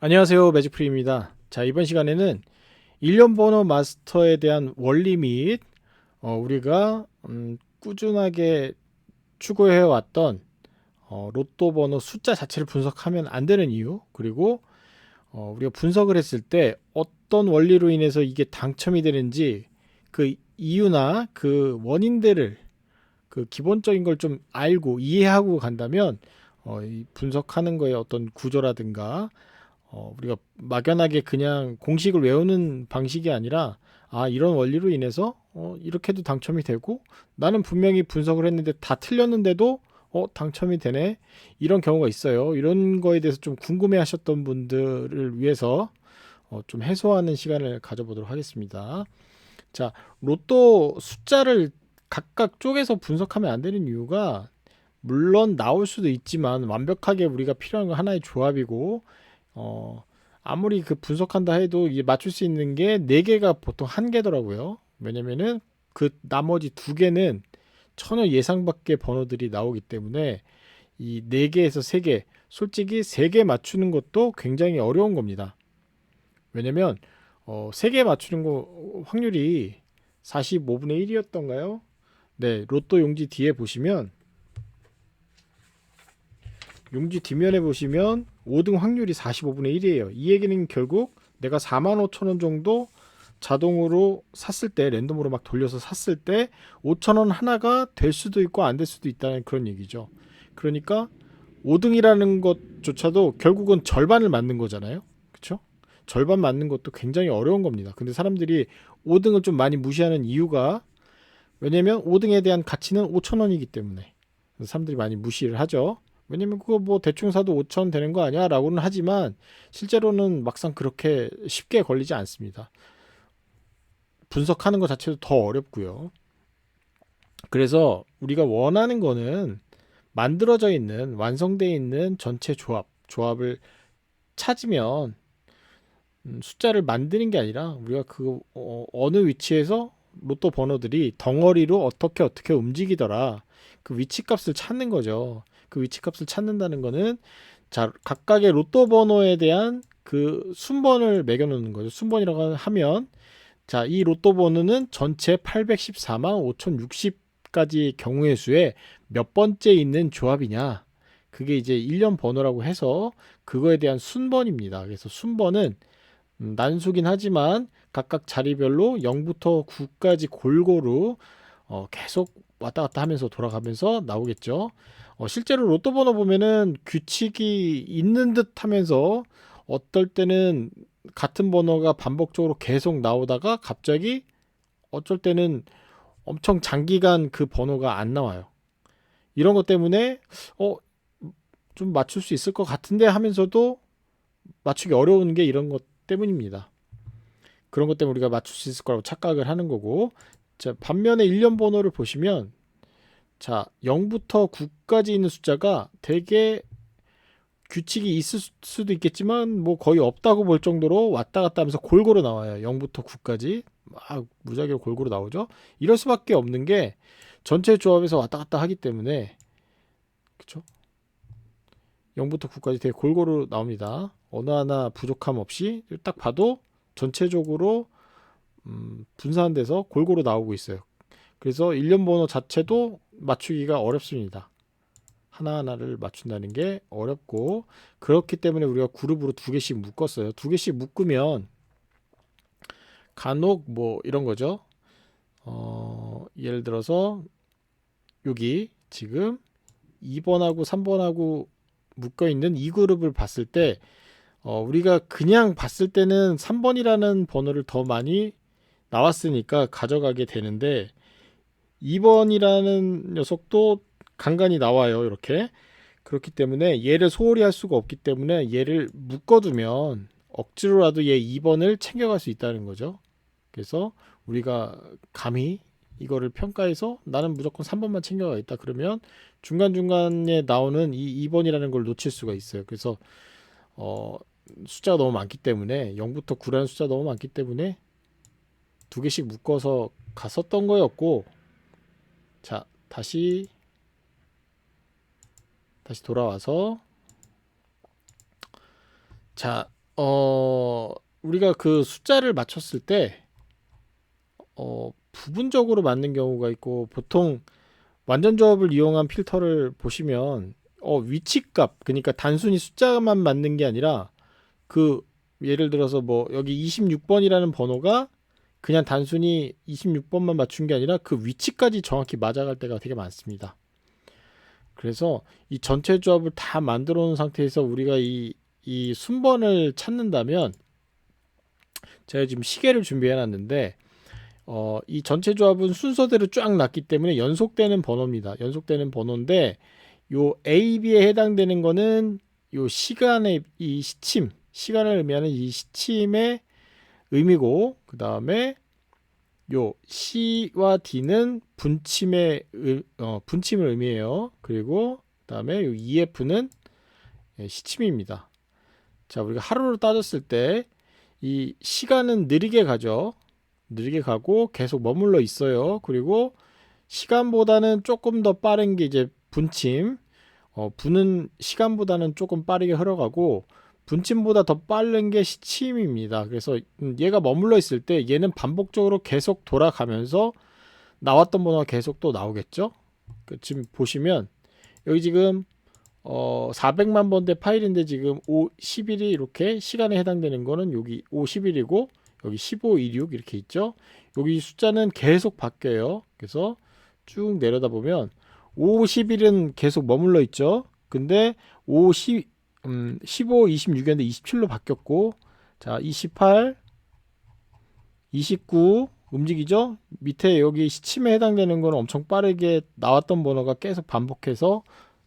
안녕하세요 매직프리입니다. 자 이번 시간에는 일련 번호 마스터에 대한 원리 및 어, 우리가 음, 꾸준하게 추구해 왔던 어, 로또 번호 숫자 자체를 분석하면 안 되는 이유 그리고 어, 우리가 분석을 했을 때 어떤 원리로 인해서 이게 당첨이 되는지 그 이유나 그 원인들을 그 기본적인 걸 좀 알고 이해하고 간다면 어, 이 분석하는 거에 어떤 구조라든가 어, 우리가 막연하게 그냥 공식을 외우는 방식이 아니라 아 이런 원리로 인해서 어, 이렇게도 당첨이 되고 나는 분명히 분석을 했는데 다 틀렸는데도 어 당첨이 되네. 이런 경우가 있어요. 이런 거에 대해서 좀 궁금해 하셨던 분들을 위해서 어, 좀 해소하는 시간을 가져보도록 하겠습니다. 자 로또 숫자를 각각 쪼개서 분석하면 안 되는 이유가 물론 나올 수도 있지만 완벽하게 우리가 필요한 건 하나의 조합이고 어, 아무리 그 분석한다 해도 이게 맞출 수 있는 게 네 개가 보통 한 개더라고요. 왜냐면은 그 나머지 두 개는 전혀 예상 밖의 번호들이 나오기 때문에 이 네 개에서 세 개, 솔직히 세 개 맞추는 것도 굉장히 어려운 겁니다. 왜냐면 어, 세개 맞추는 거 확률이 45분의 1이었던가요? 네, 로또 용지 뒤에 보시면 용지 뒷면에 보시면 5등 확률이 45분의 1이에요. 이 얘기는 결국 내가 4만 5천 원 정도 자동으로 샀을 때 랜덤으로 막 돌려서 샀을 때 5천 원 하나가 될 수도 있고 안 될 수도 있다는 그런 얘기죠. 그러니까 5등이라는 것조차도 결국은 절반을 맞는 거잖아요. 그렇죠? 절반 맞는 것도 굉장히 어려운 겁니다. 근데 사람들이 5등을 좀 많이 무시하는 이유가 왜냐면 5등에 대한 가치는 5천 원이기 때문에 사람들이 많이 무시를 하죠. 왜냐면 그거 뭐 대충 사도 5천 되는 거 아니야? 라고는 하지만 실제로는 막상 그렇게 쉽게 걸리지 않습니다. 분석하는 것 자체도 더 어렵고요. 그래서 우리가 원하는 거는 만들어져 있는 완성되어 있는 전체 조합, 조합을 찾으면 음, 숫자를 만드는 게 아니라 우리가 그 어, 어느 위치에서 로또 번호들이 덩어리로 어떻게 어떻게 움직이더라 그 위치 값을 찾는 거죠. 그 위치 값을 찾는다는 거는 자 각각의 로또 번호에 대한 그 순번을 매겨 놓는 거죠. 순번이라고 하면 자, 이 로또 번호는 전체 814만 5060까지 경우의 수에 몇 번째 있는 조합이냐. 그게 이제 1년 번호라고 해서 그거에 대한 순번입니다. 그래서 순번은 음, 난수긴 하지만 각각 자리별로 0부터 9까지 골고루 어, 계속 왔다 갔다 하면서 돌아가면서 나오겠죠. 어, 실제로 로또 번호 보면은 규칙이 있는 듯 하면서 어떨 때는 같은 번호가 반복적으로 계속 나오다가 갑자기 어쩔 때는 엄청 장기간 그 번호가 안 나와요. 이런 것 때문에 어, 좀 맞출 수 있을 것 같은데 하면서도 맞추기 어려운 게 이런 것 때문입니다. 그런 것 때문에 우리가 맞출 수 있을 거라고 착각을 하는 거고 자, 반면에 1년 번호를 보시면 자, 0부터 9까지 있는 숫자가 되게 규칙이 있을 수도 있겠지만 뭐 거의 없다고 볼 정도로 왔다 갔다 하면서 골고루 나와요. 0부터 9까지 막 무작위로 골고루 나오죠. 이럴 수밖에 없는 게 전체 조합에서 왔다 갔다 하기 때문에 그쵸? 0부터 9까지 되게 골고루 나옵니다. 어느 하나 부족함 없이 딱 봐도 전체적으로 음, 분산돼서 골고루 나오고 있어요. 그래서 일련 번호 자체도 맞추기가 어렵습니다. 하나하나를 맞춘다는 게 어렵고 그렇기 때문에 우리가 그룹으로 두 개씩 묶었어요. 두 개씩 묶으면 간혹 뭐 이런 거죠. 어, 예를 들어서 여기 지금 2번하고 3번하고 묶어 있는 이 그룹을 봤을 때 어, 우리가 그냥 봤을 때는 3번이라는 번호를 더 많이 나왔으니까 가져가게 되는데 2번이라는 녀석도 간간히 나와요. 이렇게. 그렇기 때문에 얘를 소홀히 할 수가 없기 때문에 얘를 묶어두면 억지로라도 얘 2번을 챙겨갈 수 있다는 거죠. 그래서 우리가 감히 이거를 평가해서 나는 무조건 3번만 챙겨가겠다. 그러면 중간중간에 나오는 이 2번이라는 걸 놓칠 수가 있어요. 그래서 어, 숫자가 너무 많기 때문에 0부터 9라는 숫자가 너무 많기 때문에 두 개씩 묶어서 갔었던 거였고 자 다시. 다시 돌아와서. 자 어 우리가 그 숫자를 맞췄을 때 어 부분적으로 맞는 경우가 있고 보통 완전 조합을 이용한 필터를 보시면 어 위치값 그러니까 단순히 숫자만 맞는 게 아니라 그 예를 들어서 뭐 여기 26번이라는 번호가 그냥 단순히 26번만 맞춘 게 아니라 그 위치까지 정확히 맞아갈 때가 되게 많습니다. 그래서 이 전체 조합을 다 만들어 놓은 상태에서 우리가 이, 이 순번을 찾는다면 제가 지금 시계를 준비해 놨는데 어, 이 전체 조합은 순서대로 쫙 났기 때문에 연속되는 번호입니다. 연속되는 번호인데 요 A, B에 해당되는 거는 요 시간의 이 시침, 시간을 의미하는 이 시침의 의미고 그 다음에 요 C와 D는 분침의 의- 어, 분침을 의미해요. 그리고 그 다음에 요 EF는 예, 시침입니다. 자, 우리가 하루로 따졌을 때 이 시간은 느리게 가죠. 느리게 가고 계속 머물러 있어요. 그리고 시간보다는 조금 더 빠른 게 이제 분침. 어, 분은 시간보다는 조금 빠르게 흘러가고 분침보다 더 빠른 게 시침입니다. 그래서 음, 얘가 머물러 있을 때 얘는 반복적으로 계속 돌아가면서 나왔던 번호가 계속 또 나오겠죠. 그 지금 보시면 여기 지금 어 400만 번대 파일인데 지금 5 11이 이렇게 시간에 해당되는 거는 여기 51이고 여기 15, 26 이렇게 있죠. 여기 숫자는 계속 바뀌어요. 그래서 쭉 내려다 보면 5, 11은 계속 머물러 있죠. 근데 5, 10, 음, 15, 26이었는데 27로 바뀌었고, 자, 28, 29 움직이죠? 밑에 여기 시침에 해당되는 거는 엄청 빠르게 나왔던 번호가 계속 반복해서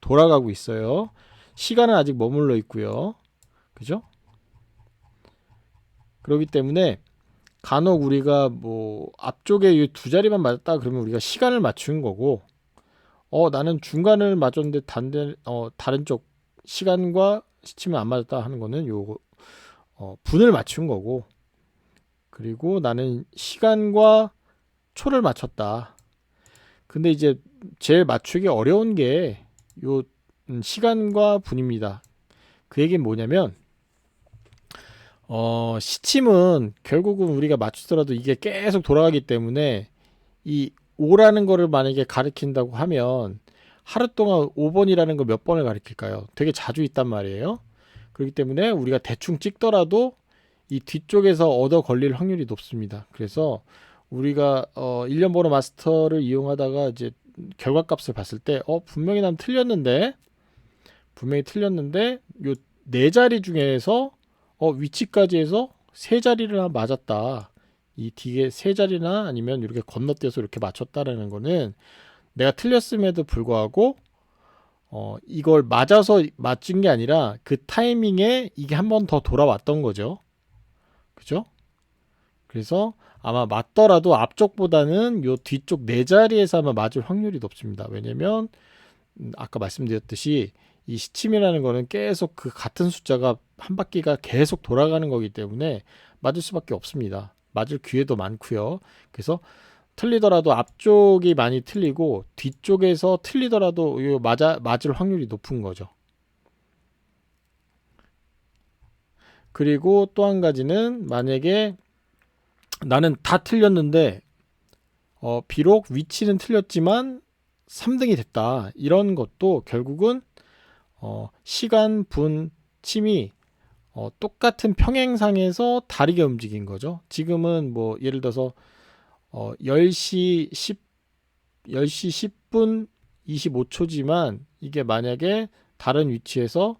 돌아가고 있어요. 시간은 아직 머물러 있고요. 그죠? 그렇기 때문에 간혹 우리가 뭐 앞쪽에 이 두 자리만 맞았다 그러면 우리가 시간을 맞춘 거고 어 나는 중간을 맞췄는데 단대 어 다른 쪽 시간과 시침이 안 맞았다 하는 거는 요 어, 분을 맞춘 거고 그리고 나는 시간과 초를 맞췄다. 근데 이제 제일 맞추기 어려운 게요 음, 시간과 분입니다. 그 얘기는 뭐냐면 어, 시침은 결국은 우리가 맞추더라도 이게 계속 돌아가기 때문에 이 5라는 거를 만약에 가리킨다고 하면 하루 동안 5번이라는 거몇 번을 가리킬까요? 되게 자주 있단 말이에요. 그렇기 때문에 우리가 대충 찍더라도 이 뒤쪽에서 얻어 걸릴 확률이 높습니다. 그래서 우리가 어 1년 번호 마스터를 이용하다가 이제 결과값을 봤을 때 어 분명히 난 틀렸는데 분명히 틀렸는데 요 네 자리 중에서 어 위치까지 해서 세 자리를 맞았다. 이 뒤에 세 자리나 아니면 이렇게 건너뛰어서 이렇게 맞췄다라는 거는 내가 틀렸음에도 불구하고 어 이걸 맞아서 맞춘 게 아니라 그 타이밍에 이게 한 번 더 돌아왔던 거죠. 그죠? 그래서 아마 맞더라도 앞쪽보다는 요 뒤쪽 네 자리에서 아마 맞을 확률이 높습니다. 왜냐면 음, 아까 말씀드렸듯이 이 시침이라는 거는 계속 그 같은 숫자가 한 바퀴가 계속 돌아가는 거기 때문에 맞을 수밖에 없습니다. 맞을 기회도 많고요. 그래서 틀리더라도 앞쪽이 많이 틀리고 뒤쪽에서 틀리더라도 요 맞아 맞을 확률이 높은 거죠. 그리고 또 한 가지는 만약에 나는 다 틀렸는데 어, 비록 위치는 틀렸지만 3등이 됐다. 이런 것도 결국은 어, 시간, 분, 침이 어, 똑같은 평행상에서 다르게 움직인 거죠. 지금은 뭐 예를 들어서 어, 10시 10 10시 10분 25초지만 이게 만약에 다른 위치에서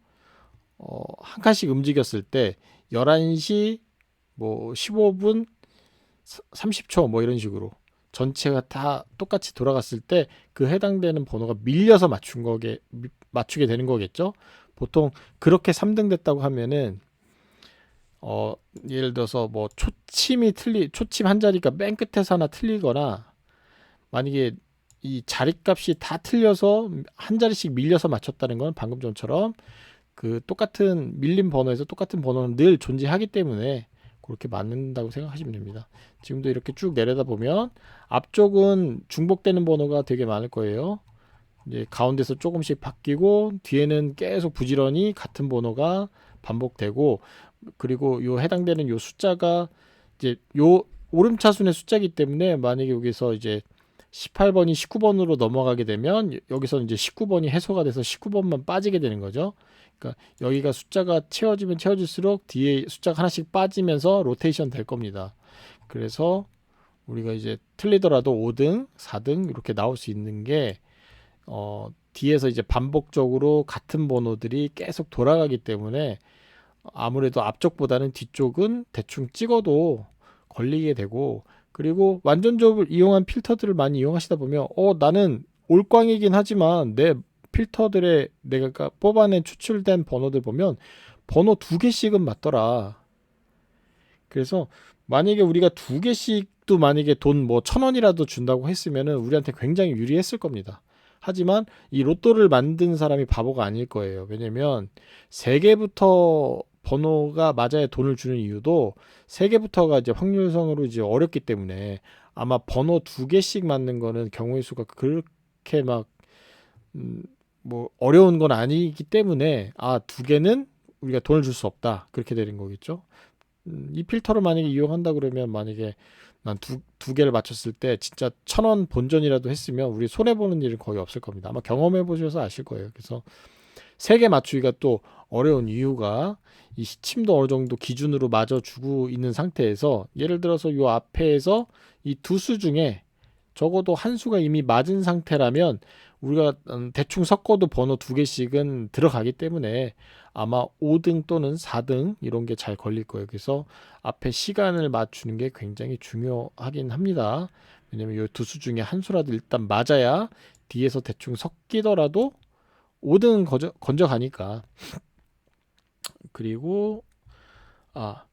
어, 한 칸씩 움직였을 때 11시 뭐 15분 30초 뭐 이런 식으로 전체가 다 똑같이 돌아갔을 때 그 해당되는 번호가 밀려서 맞춘 거게 미- 맞추게 되는 거겠죠. 보통 그렇게 3등 됐다고 하면은 어 예를 들어서 뭐 초침이 틀리 초침 한 자리가 맨 끝에서 하나 틀리거나 만약에 이 자리값이 다 틀려서 한 자리씩 밀려서 맞췄다는 건 방금 전처럼 그 똑같은 밀린 번호에서 똑같은 번호는 늘 존재하기 때문에 그렇게 맞는다고 생각하시면 됩니다. 지금도 이렇게 쭉 내려다 보면 앞쪽은 중복되는 번호가 되게 많을 거예요. 이제 가운데서 조금씩 바뀌고 뒤에는 계속 부지런히 같은 번호가 반복되고 그리고 요 해당되는 요 숫자가 이제 요 오름차순의 숫자이기 때문에 만약에 여기서 이제 18번이 19번으로 넘어가게 되면 여기서 이제 19번이 해소가 돼서 19번만 빠지게 되는 거죠. 그러니까 여기가 숫자가 채워지면 채워질수록 뒤에 숫자가 하나씩 빠지면서 로테이션 될 겁니다. 그래서 우리가 이제 틀리더라도 5등, 4등 이렇게 나올 수 있는 게 어, 뒤에서 이제 반복적으로 같은 번호들이 계속 돌아가기 때문에 아무래도 앞쪽보다는 뒤쪽은 대충 찍어도 걸리게 되고 그리고 완전접을 이용한 필터들을 많이 이용하시다 보면 어 나는 올꽝이긴 하지만 내 필터들의 내가 뽑아낸 추출된 번호들 보면 번호 두 개씩은 맞더라. 그래서 만약에 우리가 두 개씩도 만약에 돈 뭐 천 원이라도 준다고 했으면은 우리한테 굉장히 유리했을 겁니다. 하지만 이 로또를 만든 사람이 바보가 아닐 거예요. 왜냐면 세 개부터 번호가 맞아야 돈을 주는 이유도 세 개부터가 이제 확률성으로 이제 어렵기 때문에 아마 번호 두 개씩 맞는 거는 경우의 수가 그렇게 막 음, 뭐 어려운 건 아니기 때문에 아 두 개는 우리가 돈을 줄 수 없다 그렇게 되는 거겠죠. 음, 이 필터를 만약에 이용한다 그러면 만약에 난두두 개를 맞췄을 때 진짜 천 원 본전이라도 했으면 우리 손해 보는 일은 거의 없을 겁니다. 아마 경험해 보셔서 아실 거예요. 그래서 세 개 맞추기가 또 어려운 이유가 이 시침도 어느 정도 기준으로 맞아주고 있는 상태에서 예를 들어서 요 앞에서 이 두 수 중에 적어도 한 수가 이미 맞은 상태라면 우리가 음, 대충 섞어도 번호 두 개씩은 들어가기 때문에 아마 5등 또는 4등 이런 게 잘 걸릴 거예요. 그래서 앞에 시간을 맞추는 게 굉장히 중요하긴 합니다. 왜냐면 이 두 수 중에 한 수라도 일단 맞아야 뒤에서 대충 섞이더라도 5등 건져, 건져가니까. 그리고 아,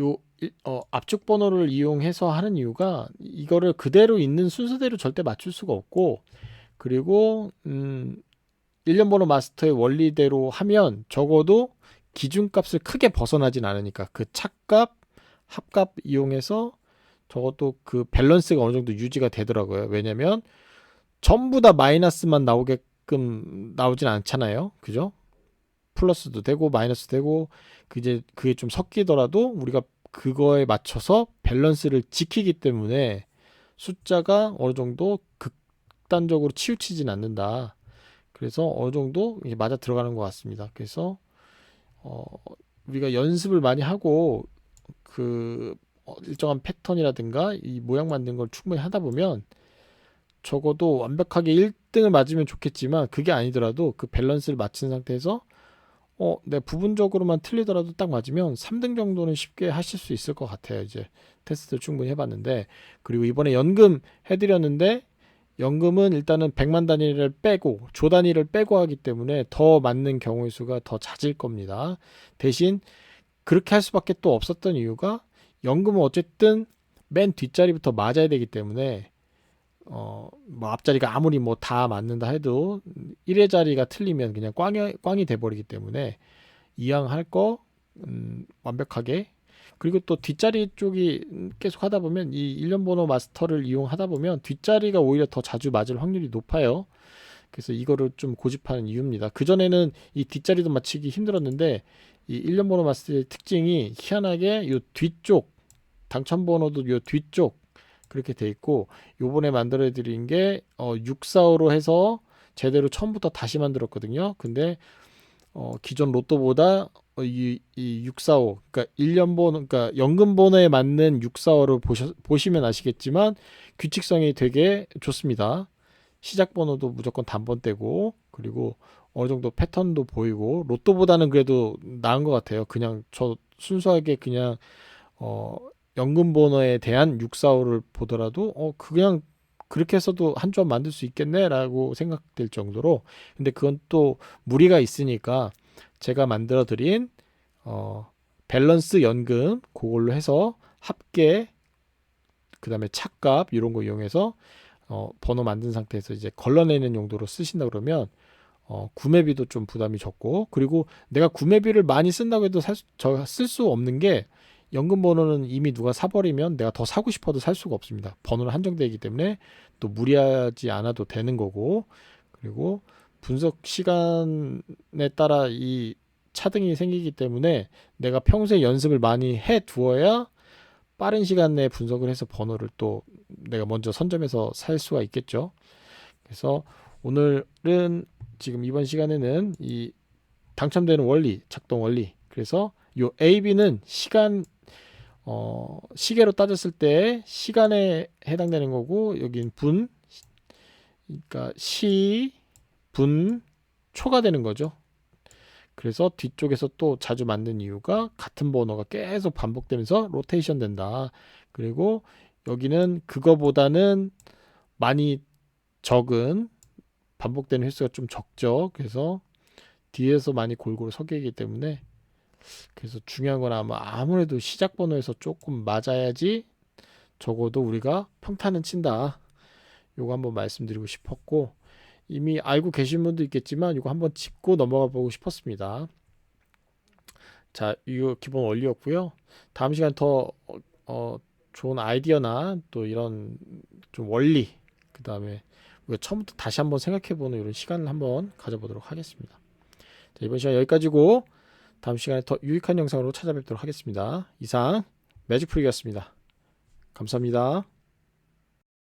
요 일- 어, 압축 번호를 이용해서 하는 이유가 이거를 그대로 있는 순서대로 절대 맞출 수가 없고 그리고 음 1년 번호 마스터의 원리대로 하면 적어도 기준값을 크게 벗어나진 않으니까 그 차값, 합값 이용해서 적어도 그 밸런스가 어느 정도 유지가 되더라고요. 왜냐면 전부 다 마이너스만 나오게 끔 나오진 않잖아요. 그죠? 플러스도 되고 마이너스 되고 그 이제 그게 좀 섞이더라도 우리가 그거에 맞춰서 밸런스를 지키기 때문에 숫자가 어느 정도 극단적으로 치우치진 않는다. 그래서 어느 정도 맞아 들어가는 것 같습니다. 그래서 어, 우리가 연습을 많이 하고 그 어, 일정한 패턴이라든가 이 모양 만든 걸 충분히 하다 보면 적어도 완벽하게 1등을 맞으면 좋겠지만 그게 아니더라도 그 밸런스를 맞춘 상태에서 어, 네, 부분적으로만 틀리더라도 딱 맞으면 3등 정도는 쉽게 하실 수 있을 것 같아요. 이제 테스트 충분히 해봤는데 그리고 이번에 연금 해드렸는데 연금은 일단은 100만 단위를 빼고 조 단위를 빼고 하기 때문에 더 맞는 경우의 수가 더 잦을 겁니다. 대신 그렇게 할 수밖에 또 없었던 이유가 연금은 어쨌든 맨 뒷자리부터 맞아야 되기 때문에 어, 뭐 앞자리가 아무리 뭐 다 맞는다 해도 1의 자리가 틀리면 그냥 꽝이, 꽝이 돼버리기 때문에 이왕 할 거 음, 완벽하게 그리고 또 뒷자리 쪽이 계속 하다 보면 이 1년 번호 마스터를 이용하다 보면 뒷자리가 오히려 더 자주 맞을 확률이 높아요. 그래서 이거를 좀 고집하는 이유입니다. 그전에는 이 뒷자리도 맞히기 힘들었는데 이 1년 번호 마스터의 특징이 희한하게 요 뒤쪽 당첨 번호도 요 뒤쪽 그렇게 돼 있고 요번에 만들어 드린 게 어, 645로 해서 제대로 처음부터 다시 만들었거든요. 근데 어, 기존 로또보다 어, 이, 이 645, 그러니까 1년 번호, 그러니까 연금 번호에 맞는 645를 보셔, 보시면 아시겠지만 규칙성이 되게 좋습니다. 시작 번호도 무조건 단번대고 그리고 어느 정도 패턴도 보이고 로또보다는 그래도 나은 것 같아요. 그냥 저 순수하게 그냥 어 연금 번호에 대한 645를 보더라도 어 그냥 그렇게 해서도 한점 만들 수 있겠네라고 생각될 정도로 근데 그건 또 무리가 있으니까 제가 만들어 드린 어 밸런스 연금 그걸로 해서 합계 그다음에 차값 이런 거 이용해서 어 번호 만든 상태에서 이제 걸러내는 용도로 쓰신다 그러면 어 구매비도 좀 부담이 적고 그리고 내가 구매비를 많이 쓴다고 해도 쓸수 없는 게 연금 번호는 이미 누가 사버리면 내가 더 사고 싶어도 살 수가 없습니다. 번호는 한정되어 있기 때문에 또 무리하지 않아도 되는 거고 그리고 분석 시간에 따라 이 차등이 생기기 때문에 내가 평소에 연습을 많이 해 두어야 빠른 시간 내에 분석을 해서 번호를 또 내가 먼저 선점해서 살 수가 있겠죠. 그래서 오늘은 지금 이번 시간에는 이 당첨되는 원리, 작동 원리. 그래서 요 A, B는 시간 어, 시계로 따졌을 때 시간에 해당되는 거고 여긴 분 그러니까 시, 분, 초가 되는 거죠. 그래서 뒤쪽에서 또 자주 만든 이유가 같은 번호가 계속 반복되면서 로테이션 된다. 그리고 여기는 그거보다는 많이 적은 반복되는 횟수가 좀 적죠. 그래서 뒤에서 많이 골고루 섞이기 때문에 그래서 중요한 건 아마 아무래도 시작 번호에서 조금 맞아야지 적어도 우리가 평타는 친다. 요거 한번 말씀드리고 싶었고 이미 알고 계신 분도 있겠지만 이거 한번 짚고 넘어가 보고 싶었습니다. 자, 이거 기본 원리였고요. 다음 시간 더 어, 어, 좋은 아이디어나 또 이런 좀 원리 그 다음에 우리가 처음부터 다시 한번 생각해보는 이런 시간을 한번 가져보도록 하겠습니다. 자, 이번 시간 여기까지고 다음 시간에 더 유익한 영상으로 찾아뵙도록 하겠습니다. 이상 매직프리였습니다. 감사합니다.